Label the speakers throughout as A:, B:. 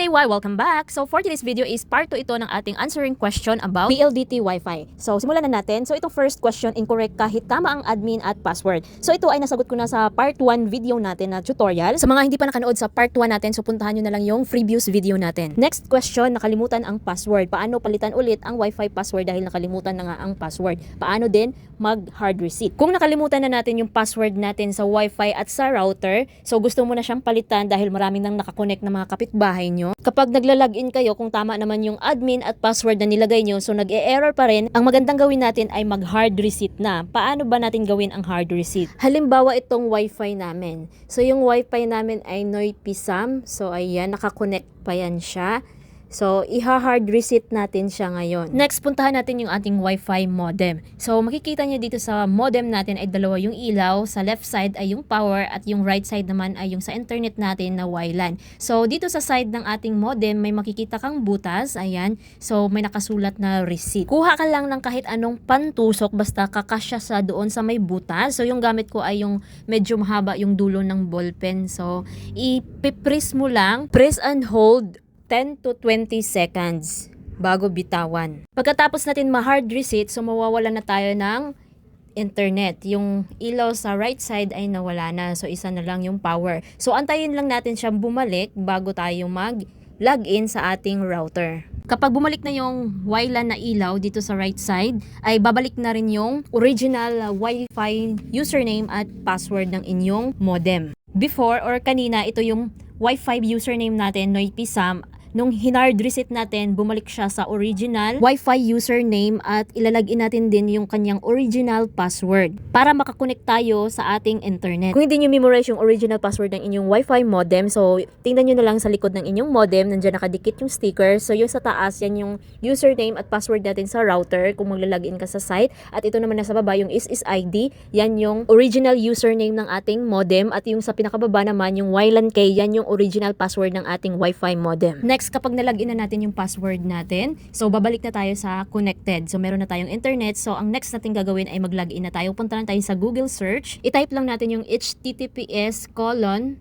A: Day-Y, welcome back! So for today's video is part 2 ito ng ating answering question about PLDT Wi-Fi. So simulan na natin. So itong first question, incorrect kahit tama ang admin at password. So ito ay nasagot ko na sa part 1 video natin na tutorial. Sa mga hindi pa nakanood sa part 1 natin, so puntahan nyo na lang yung previous video natin. Next question, nakalimutan ang password. Paano palitan ulit ang Wi-Fi password dahil nakalimutan na nga ang password? Paano din mag hard reset? Kung nakalimutan na natin yung password natin sa Wi-Fi at sa router, so gusto mo na siyang palitan dahil maraming nang nakakonect na mga kapitbahay nyo. Kapag nagla-login kayo, kung tama naman yung admin at password na nilagay nyo, so nag-e-error pa rin, ang magandang gawin natin ay mag-hard reset na. Paano ba natin gawin ang hard reset? Halimbawa itong wifi namin. So yung wifi namin ay Noy Pisam. So ayan, nakakonect pa yan siya. So, iha-hard reset natin siya ngayon. Next, puntahan natin yung ating Wi-Fi modem. So, makikita nyo dito sa modem natin ay dalawa yung ilaw. Sa left side ay yung power at yung right side naman ay yung sa internet natin na WLAN. So, dito sa side ng ating modem, may makikita kang butas. Ayan. So, may nakasulat na receipt. Kuha ka lang ng kahit anong pantusok basta kakasya sa doon sa may butas. So, yung gamit ko ay yung medyo mahaba yung dulo ng ballpen. So, ipipress mo lang. Press and hold 10 to 20 seconds bago bitawan. Pagkatapos natin ma-hard reset, so mawawala na tayo ng internet. Yung ilaw sa right side ay nawala na. So, isa na lang yung power. So, antayin lang natin siyang bumalik bago tayo mag-login sa ating router. Kapag bumalik na yung WLAN na ilaw dito sa right side, ay babalik na rin yung original Wi-Fi username at password ng inyong modem. Before or kanina, ito yung Wi-Fi username natin, Noipisam, nung hinard reset natin, bumalik siya sa original Wi-Fi username at ilalagin natin din yung kanyang original password para makakonect tayo sa ating internet. Kung hindi nyo memorize yung original password ng inyong Wi-Fi modem, so tingnan nyo na lang sa likod ng inyong modem, nandiyan nakadikit yung sticker. So yung sa taas, yan yung username at password natin sa router kung maglalagin ka sa site. At ito naman nasa baba, yung SSID, yan yung original username ng ating modem at yung sa pinakababa naman, yung WLAN key, yan yung original password ng ating Wi-Fi modem. Next, kapag nalagin na natin yung password natin, so babalik na tayo sa connected. So meron na tayong internet. So ang next natin gagawin ay mag-login na tayo. Punta lang tayo sa Google search. I-type lang natin yung https colon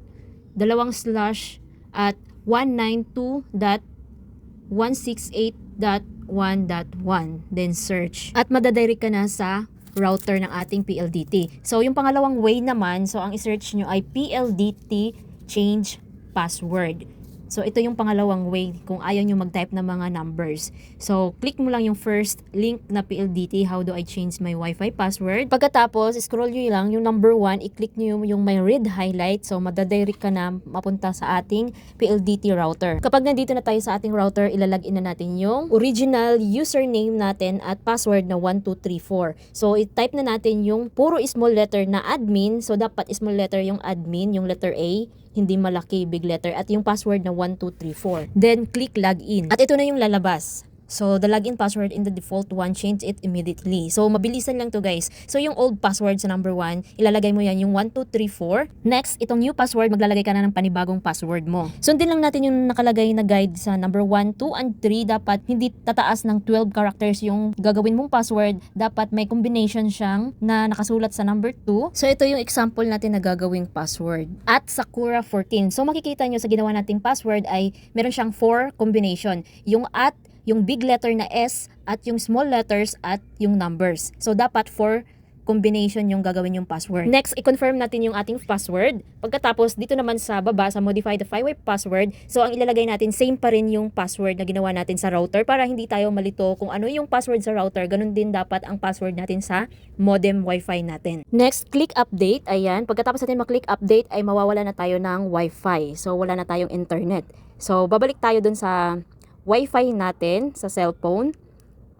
A: dalawang slash at 192.168.1.1 then search. At madadirect ka na sa router ng ating PLDT. So yung pangalawang way naman, so ang i-search nyo ay PLDT change password. So, ito yung pangalawang way kung ayaw nyo mag-type ng mga numbers. So, click mo lang yung first link na PLDT, how do I change my Wi-Fi password. Pagkatapos, scroll nyo lang yung number 1, i-click nyo yung, may red highlight. So, madadirect ka na mapunta sa ating PLDT router. Kapag nandito na tayo sa ating router, ilalagin na natin yung original username natin at password na 1234. So, i-type na natin yung puro small letter na admin. So, dapat small letter yung admin, yung letter A hindi malaki big letter at yung password na 1234. Then click login. At ito na yung lalabas. So, the login password in the default one, change it immediately. So, mabilisan lang to guys. So, yung old password sa number 1, ilalagay mo yan yung 1234. Next, itong new password, maglalagay ka na ng panibagong password mo. Sundin lang natin yung nakalagay na guide sa number 1, 2, and 3. Dapat hindi tataas ng 12 characters yung gagawin mong password. Dapat may combination siyang na nakasulat sa number 2. So, ito yung example natin na gagawing password. At Sakura 14. So, makikita nyo sa ginawa nating password ay meron siyang 4 combination. Yung at yung big letter na S at yung small letters at yung numbers. So, dapat for combination yung gagawin yung password. Next, i-confirm natin yung ating password. Pagkatapos, dito naman sa baba, sa modify the five-way password, so ang ilalagay natin, same pa rin yung password na ginawa natin sa router para hindi tayo malito kung ano yung password sa router, ganun din dapat ang password natin sa modem wifi natin. Next, click update. Ayan, pagkatapos natin maklik update, ay mawawala na tayo ng wifi. So, wala na tayong internet. So, babalik tayo dun sa wifi natin sa cellphone.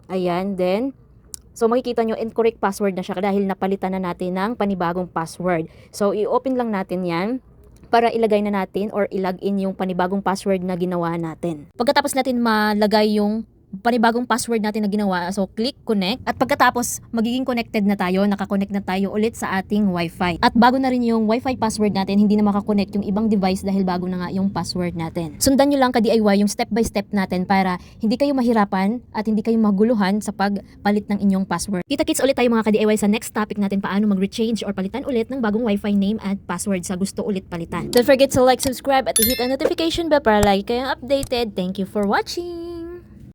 A: Ayan, then, so makikita nyo, incorrect password na siya dahil napalitan na natin ng panibagong password. So, i-open lang natin yan para ilagay na natin or ilagin yung panibagong password na ginawa natin. Pagkatapos natin malagay yung panibagong password natin na ginawa. So, click connect. At pagkatapos, magiging connected na tayo. Nakakonect na tayo ulit sa ating Wi-Fi. At bago na rin yung Wi-Fi password natin, hindi na makakonect yung ibang device dahil bago na nga yung password natin. Sundan nyo lang ka-DIY yung step by step natin para hindi kayo mahirapan at hindi kayo maguluhan sa pagpalit ng inyong password. Kita-kits ulit tayo mga ka-DIY sa next topic natin paano mag-rechange or palitan ulit ng bagong Wi-Fi name at password sa gusto ulit palitan. Don't forget to like, subscribe at hit ang notification bell para lagi kayong updated. Thank you for watching!